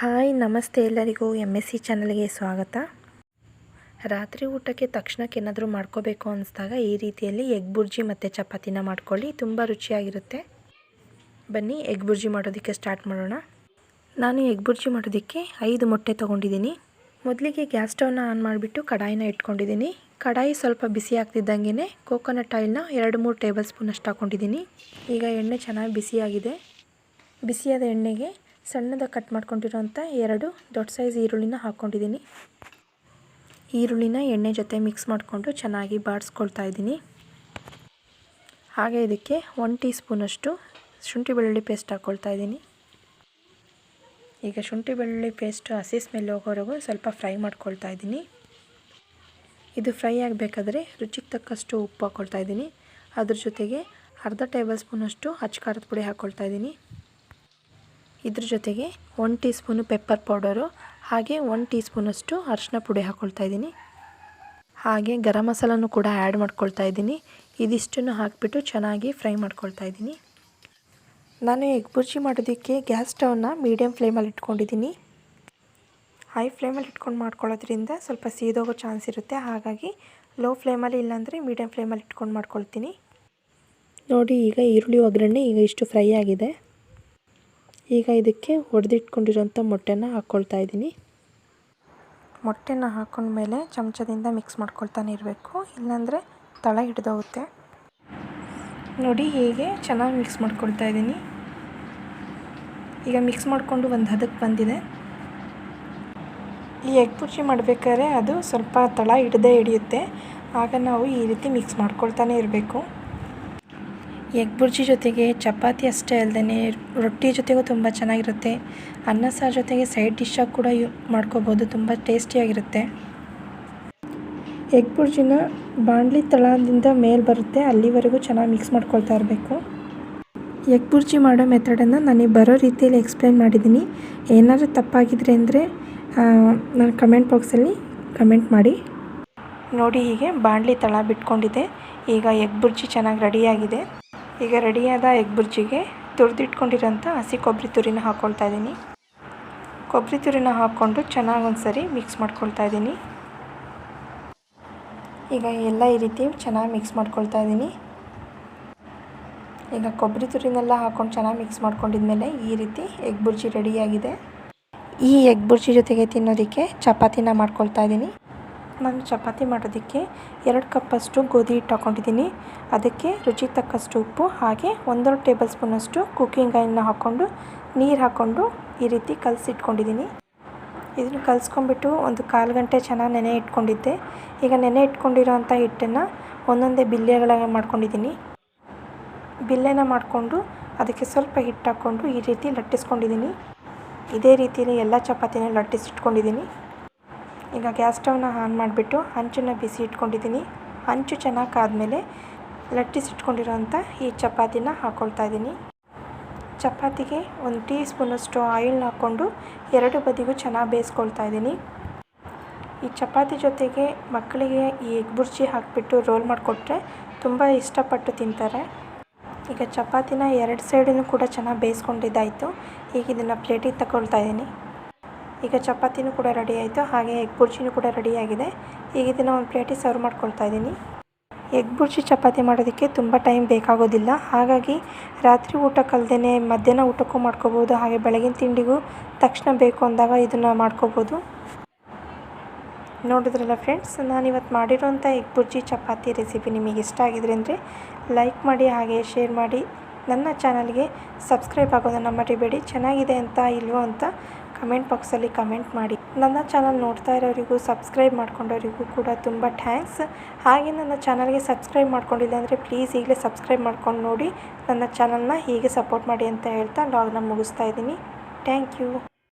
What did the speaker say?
Hi, ನಮಸ್ತೆ ಎಲ್ಲರಿಗೂ M S C ಚಾನಲ್ಗೆ ಸ್ವಾಗತ. ರಾತ್ರಿ ಊಟಕ್ಕೆ ತಕ್ಷಣಕ್ಕೆ ಏನಾದರೂ ಮಾಡ್ಕೋಬೇಕು ಅನಿಸ್ದಾಗ ಈ ರೀತಿಯಲ್ಲಿ ಎಗ್ ಬುರ್ಜಿ ಮತ್ತು ಚಪಾತಿನ ಮಾಡ್ಕೊಳ್ಳಿ, ತುಂಬ ರುಚಿಯಾಗಿರುತ್ತೆ. ಬನ್ನಿ, ಎಗ್ ಬುರ್ಜಿ ಮಾಡೋದಕ್ಕೆ ಸ್ಟಾರ್ಟ್ ಮಾಡೋಣ. ನಾನು ಎಗ್ ಬುರ್ಜಿ ಮಾಡೋದಕ್ಕೆ ಐದು ಮೊಟ್ಟೆ ತೊಗೊಂಡಿದ್ದೀನಿ. ಮೊದಲಿಗೆ ಗ್ಯಾಸ್ ಸ್ಟವ್ನ ಆನ್ ಮಾಡಿಬಿಟ್ಟು ಕಡಾಯಿನ ಇಟ್ಕೊಂಡಿದ್ದೀನಿ. ಕಡಾಯಿ ಸ್ವಲ್ಪ ಬಿಸಿ ಆಗ್ತಿದ್ದಂಗೆ ಕೋಕೋನಟ್ ಆಯಿಲ್ನ ಎರಡು ಮೂರು ಟೇಬಲ್ ಸ್ಪೂನ್ ಅಷ್ಟು ಹಾಕ್ಕೊಂಡಿದ್ದೀನಿ ಈಗ ಎಣ್ಣೆ ಚೆನ್ನಾಗಿ ಬಿಸಿಯಾಗಿದೆ. ಬಿಸಿಯಾದ ಎಣ್ಣೆಗೆ ಸಣ್ಣದ ಕಟ್ ಮಾಡ್ಕೊಂಡಿರೋಂಥ ಎರಡು ದೊಡ್ಡ ಸೈಜ್ ಈರುಳ್ಳಿನ ಹಾಕ್ಕೊಂಡಿದ್ದೀನಿ. ಈರುಳ್ಳಿನ ಎಣ್ಣೆ ಜೊತೆ ಮಿಕ್ಸ್ ಮಾಡಿಕೊಂಡು ಚೆನ್ನಾಗಿ ಬಾಡಿಸ್ಕೊಳ್ತಾ ಇದ್ದೀನಿ. ಹಾಗೆ ಇದಕ್ಕೆ ಒನ್ ಟೀ ಸ್ಪೂನಷ್ಟು ಶುಂಠಿ ಬೆಳ್ಳುಳ್ಳಿ ಪೇಸ್ಟ್ ಹಾಕ್ಕೊಳ್ತಾ ಇದ್ದೀನಿ. ಈಗ ಶುಂಠಿ ಬೆಳ್ಳುಳ್ಳಿ ಪೇಸ್ಟ್ ಹಸಿ ಸ್ಮೆಲ್ ಹೋಗೋವರೆಗೂ ಸ್ವಲ್ಪ ಫ್ರೈ ಮಾಡ್ಕೊಳ್ತಾ ಇದ್ದೀನಿ. ಇದು ಫ್ರೈ ಆಗಬೇಕಾದ್ರೆ ರುಚಿಗೆ ತಕ್ಕಷ್ಟು ಉಪ್ಪು ಹಾಕ್ಕೊಳ್ತಾ ಇದ್ದೀನಿ. ಅದ್ರ ಜೊತೆಗೆ ಅರ್ಧ ಟೇಬಲ್ ಸ್ಪೂನಷ್ಟು ಅಚ್ಚ ಪುಡಿ ಹಾಕ್ಕೊಳ್ತಾ ಇದ್ದೀನಿ. ಇದ್ರ ಜೊತೆಗೆ one teaspoon pepper powder ಹಾಗೆ ಒನ್ ಟೀ ಸ್ಪೂನಷ್ಟು ಅರಿಶಿನ ಪುಡಿ ಹಾಕ್ಕೊಳ್ತಾ ಇದ್ದೀನಿ. ಹಾಗೆ ಗರಂ ಮಸಾಲನೂ ಕೂಡ ಆ್ಯಡ್ ಮಾಡ್ಕೊಳ್ತಾ ಇದ್ದೀನಿ. ಇದಿಷ್ಟನ್ನು ಹಾಕಿಬಿಟ್ಟು ಚೆನ್ನಾಗಿ ಫ್ರೈ ಮಾಡ್ಕೊಳ್ತಾ ಇದ್ದೀನಿ. ನಾನು ಎಗ್ ಬುರ್ಜಿ ಮಾಡೋದಕ್ಕೆ ಗ್ಯಾಸ್ ಸ್ಟವ್ನ ಮೀಡಿಯಮ್ ಫ್ಲೇಮಲ್ಲಿ ಇಟ್ಕೊಂಡಿದ್ದೀನಿ. ಹೈ ಫ್ಲೇಮಲ್ಲಿ ಇಟ್ಕೊಂಡು ಮಾಡ್ಕೊಳ್ಳೋದ್ರಿಂದ ಸ್ವಲ್ಪ ಸೀದೋಗೋ ಚಾನ್ಸ್ ಇರುತ್ತೆ. ಹಾಗಾಗಿ ಲೋ ಫ್ಲೇಮಲ್ಲಿ ಇಲ್ಲಾಂದರೆ ಮೀಡಿಯಮ್ ಫ್ಲೇಮಲ್ಲಿ ಇಟ್ಕೊಂಡು ಮಾಡ್ಕೊಳ್ತೀನಿ. ನೋಡಿ, ಈಗ ಈರುಳ್ಳಿ ಒಗ್ಗರಣೆ ಈಗ ಇಷ್ಟು ಫ್ರೈ ಆಗಿದೆ. ಈಗ ಇದಕ್ಕೆ ಒಡೆದಿಟ್ಕೊಂಡಿರೋಂಥ ಮೊಟ್ಟೆನ ಹಾಕ್ಕೊಳ್ತಾ ಇದ್ದೀನಿ. ಮೊಟ್ಟೆನ ಹಾಕೊಂಡ್ಮೇಲೆ ಚಮಚದಿಂದ ಮಿಕ್ಸ್ ಮಾಡ್ಕೊಳ್ತಾನೆ ಇರಬೇಕು. ಇಲ್ಲಾಂದರೆ ತಳ ಹಿಡಿದೋಗುತ್ತೆ. ನೋಡಿ ಹೀಗೆ ಚೆನ್ನಾಗಿ ಮಿಕ್ಸ್ ಮಾಡ್ಕೊಳ್ತಾ ಇದ್ದೀನಿ. ಈಗ ಮಿಕ್ಸ್ ಮಾಡಿಕೊಂಡು ಒಂದು ಹದಕ್ಕೆ ಬಂದಿದೆ. ಈ ಎಗ್ ಬುರ್ಜಿ ಮಾಡಬೇಕಾದ್ರೆ ಅದು ಸ್ವಲ್ಪ ತಳ ಹಿಡದೇ ಹಿಡಿಯುತ್ತೆ. ಆಗ ನಾವು ಈ ರೀತಿ ಮಿಕ್ಸ್ ಮಾಡ್ಕೊಳ್ತಾನೆ ಇರಬೇಕು. ಎಗ್ ಬುರ್ಜಿ ಜೊತೆಗೆ ಚಪಾತಿ ಅಷ್ಟೇ ಅಲ್ಲದೆ ರೊಟ್ಟಿ ಜೊತೆಗೂ ತುಂಬ ಚೆನ್ನಾಗಿರುತ್ತೆ. ಅನ್ನ ಸಾರು ಜೊತೆಗೆ ಸೈಡ್ ಡಿಶ್ಶಾಗಿ ಕೂಡ ಯೂ, ಮಾಡ್ಕೋಬೋದು, ತುಂಬ ಟೇಸ್ಟಿಯಾಗಿರುತ್ತೆ. ಎಗ್ ಬುರ್ಜಿನ ಬಾಣಲಿ ತಳದಿಂದ ಮೇಲೆ ಬರುತ್ತೆ, ಅಲ್ಲಿವರೆಗೂ ಚೆನ್ನಾಗಿ ಮಿಕ್ಸ್ ಮಾಡ್ಕೊಳ್ತಾ ಇರಬೇಕು. ಎಗ್ ಬುರ್ಜಿ ಮಾಡೋ ಮೆಥಡನ್ನು ನನಗೆ ಬರೋ ರೀತಿಯಲ್ಲಿ ಎಕ್ಸ್ಪ್ಲೈನ್ ಮಾಡಿದ್ದೀನಿ. ಏನಾದರೂ ತಪ್ಪಾಗಿದ್ರೆ ಅಂದರೆ ನಾನು ಕಮೆಂಟ್ ಬಾಕ್ಸಲ್ಲಿ ಕಮೆಂಟ್ ಮಾಡಿ. ನೋಡಿ ಹೀಗೆ ಬಾಣಲಿ ತಳ ಬಿಟ್ಕೊಂಡಿದೆ. ಈಗ ಎಗ್ ಬುರ್ಜಿ ಚೆನ್ನಾಗಿ ರೆಡಿಯಾಗಿದೆ ಈಗ ರೆಡಿಯಾದ ಎಗ್ ಬುರ್ಜಿಗೆ ತುರಿದಿಟ್ಕೊಂಡಿರೋಂಥ ಹಸಿ ಕೊಬ್ಬರಿ ತುರಿನ ಹಾಕ್ಕೊಳ್ತಾ ಇದ್ದೀನಿ. ಕೊಬ್ಬರಿ ತುರಿನ ಹಾಕ್ಕೊಂಡು ಚೆನ್ನಾಗಿ ಒಂದು ಸರಿ ಮಿಕ್ಸ್ ಮಾಡ್ಕೊಳ್ತಾ ಇದ್ದೀನಿ. ಈಗ ಎಲ್ಲ ಈ ರೀತಿ ಚೆನ್ನಾಗಿ ಮಿಕ್ಸ್ ಮಾಡ್ಕೊಳ್ತಾ ಇದ್ದೀನಿ. ಈಗ ಕೊಬ್ಬರಿ ತುರಿನೆಲ್ಲ ಹಾಕ್ಕೊಂಡು ಚೆನ್ನಾಗಿ ಮಿಕ್ಸ್ ಮಾಡ್ಕೊಂಡಿದ್ಮೇಲೆ ಈ ರೀತಿ ಎಗ್ ಬುರ್ಜಿ ರೆಡಿಯಾಗಿದೆ. ಈ ಎಗ್ ಬುರ್ಜಿ ಜೊತೆಗೆ ತಿನ್ನೋದಕ್ಕೆ ಚಪಾತಿನ ಮಾಡ್ಕೊಳ್ತಾ ಇದ್ದೀನಿ. ನಾನು ಚಪಾತಿ ಮಾಡೋದಕ್ಕೆ ಎರಡು ಕಪ್ಪಷ್ಟು ಗೋಧಿ ಹಿಟ್ಟು ಹಾಕ್ಕೊಂಡಿದ್ದೀನಿ. ಅದಕ್ಕೆ ರುಚಿ ತಕ್ಕಷ್ಟು ಉಪ್ಪು, ಹಾಗೆ ಒಂದೆರಡು ಟೇಬಲ್ ಸ್ಪೂನಷ್ಟು ಕುಕ್ಕಿಂಗ್ ಆಯಿಲ್ನ ಹಾಕ್ಕೊಂಡು ನೀರು ಹಾಕ್ಕೊಂಡು ಈ ರೀತಿ ಕಲಸಿಟ್ಕೊಂಡಿದ್ದೀನಿ. ಇದನ್ನು ಕಲಿಸ್ಕೊಂಡ್ಬಿಟ್ಟು ಒಂದು ಕಾಲು ಗಂಟೆ ಚೆನ್ನಾಗಿ ನೆನೆ ಇಟ್ಕೊಂಡಿದ್ದೆ. ಈಗ ನೆನೆ ಇಟ್ಕೊಂಡಿರೋ ಅಂಥ ಹಿಟ್ಟನ್ನು ಒಂದೊಂದೇ ಬಿಲ್ಲೆಗಳಾಗಿ ಮಾಡ್ಕೊಂಡಿದ್ದೀನಿ. ಬಿಲ್ಲೆನ ಮಾಡಿಕೊಂಡು ಅದಕ್ಕೆ ಸ್ವಲ್ಪ ಹಿಟ್ಟು ಹಾಕ್ಕೊಂಡು ಈ ರೀತಿ ಲಟ್ಟಿಸ್ಕೊಂಡಿದ್ದೀನಿ. ಇದೇ ರೀತಿಯಲ್ಲಿ ಎಲ್ಲ ಚಪಾತಿನ ಲಟ್ಟಿಸಿಟ್ಕೊಂಡಿದ್ದೀನಿ. ಈಗ ಗ್ಯಾಸ್ ಸ್ಟವ್ನ ಆನ್ ಮಾಡಿಬಿಟ್ಟು ಹಂಚನ್ನು ಬಿಸಿ ಇಟ್ಕೊಂಡಿದ್ದೀನಿ. ಹಂಚು ಚೆನ್ನಾಗಿ ಆದಮೇಲೆ ಲಟ್ಟಿಸಿಟ್ಕೊಂಡಿರೋಂಥ ಈ ಚಪಾತಿನ ಹಾಕ್ಕೊಳ್ತಾ ಇದ್ದೀನಿ. ಚಪಾತಿಗೆ ಒಂದು ಟೀ ಸ್ಪೂನಷ್ಟು ಆಯಿಲ್ನ ಹಾಕ್ಕೊಂಡು ಎರಡು ಬದಿಗೂ ಚೆನ್ನಾಗಿ ಬೇಯಿಸ್ಕೊಳ್ತಾ ಇದ್ದೀನಿ. ಈ ಚಪಾತಿ ಜೊತೆಗೆ ಮಕ್ಕಳಿಗೆ ಈ ಎಗ್ ಬುರ್ಜಿ ಹಾಕಿಬಿಟ್ಟು ರೋಲ್ ಮಾಡಿಕೊಟ್ರೆ ತುಂಬ ಇಷ್ಟಪಟ್ಟು ತಿಂತಾರೆ. ಈಗ ಚಪಾತಿನ ಎರಡು ಸೈಡನ್ನು ಕೂಡ ಚೆನ್ನಾಗಿ ಬೇಯಿಸ್ಕೊಂಡಿದ್ದಾಯಿತು. ಈಗ ಇದನ್ನು ಪ್ಲೇಟಿಗೆ ತಗೊಳ್ತಾ ಇದ್ದೀನಿ. ಈಗ ಚಪಾತಿನೂ ಕೂಡ ರೆಡಿ ಆಯಿತು. ಹಾಗೆ ಎಗ್ ಬುರ್ಜಿನೂ ಕೂಡ ರೆಡಿಯಾಗಿದೆ ಈಗ ಇದನ್ನು ಒಂದು ಪ್ಲೇಟಿಗೆ ಸರ್ವ್ ಮಾಡ್ಕೊಳ್ತಾ ಇದ್ದೀನಿ. ಎಗ್ ಬುರ್ಜಿ ಚಪಾತಿ ಮಾಡೋದಕ್ಕೆ ತುಂಬ ಟೈಮ್ ಬೇಕಾಗೋದಿಲ್ಲ. ಹಾಗಾಗಿ ರಾತ್ರಿ ಊಟಕ್ಕಲ್ದೇ ಮಧ್ಯಾಹ್ನ ಊಟಕ್ಕೂ ಮಾಡ್ಕೋಬೋದು. ಹಾಗೆ ಬೆಳಗಿನ ತಿಂಡಿಗೂ ತಕ್ಷಣ ಬೇಕು ಅಂದಾಗ ಇದನ್ನು ಮಾಡ್ಕೋಬೋದು. ನೋಡಿದ್ರಲ್ಲ ಫ್ರೆಂಡ್ಸ್ ನಾನಿವತ್ತು ಮಾಡಿರೋಂಥ ಎಗ್ ಬುರ್ಜಿ ಚಪಾತಿ ರೆಸಿಪಿ ನಿಮಗೆ ಇಷ್ಟ ಆಗಿದ್ರೆ ಅಂದರೆ ಲೈಕ್ ಮಾಡಿ, ಹಾಗೆ ಶೇರ್ ಮಾಡಿ. ನನ್ನ ಚಾನಲ್ಗೆ ಸಬ್ಸ್ಕ್ರೈಬ್ ಆಗೋದನ್ನು ಮರಿಬೇಡಿ. ಚೆನ್ನಾಗಿದೆ ಅಂತ ಇಲ್ವೋ ಅಂತ ಕಮೆಂಟ್ ಬಾಕ್ಸಲ್ಲಿ ಕಮೆಂಟ್ ಮಾಡಿ. ನನ್ನ ಚಾನಲ್ ನೋಡ್ತಾ ಇರೋರಿಗೂ, ಸಬ್ಸ್ಕ್ರೈಬ್ ಮಾಡ್ಕೊಂಡವರಿಗೂ ಕೂಡ ತುಂಬ ಥ್ಯಾಂಕ್ಸ್. ಹಾಗೆ ನನ್ನ ಚಾನಲ್ಗೆ ಸಬ್ಸ್ಕ್ರೈಬ್ ಮಾಡ್ಕೊಂಡಿಲ್ಲ ಅಂದರೆ ಪ್ಲೀಸ್ ಈಗಲೇ ಸಬ್ಸ್ಕ್ರೈಬ್ ಮಾಡ್ಕೊಂಡು ನೋಡಿ. ನನ್ನ ಚಾನಲ್ನ ಹೀಗೆ ಸಪೋರ್ಟ್ ಮಾಡಿ ಅಂತ ಹೇಳ್ತಾ ಲಾಗ್ನ ಮುಗಿಸ್ತಾ ಇದ್ದೀನಿ. Thank you.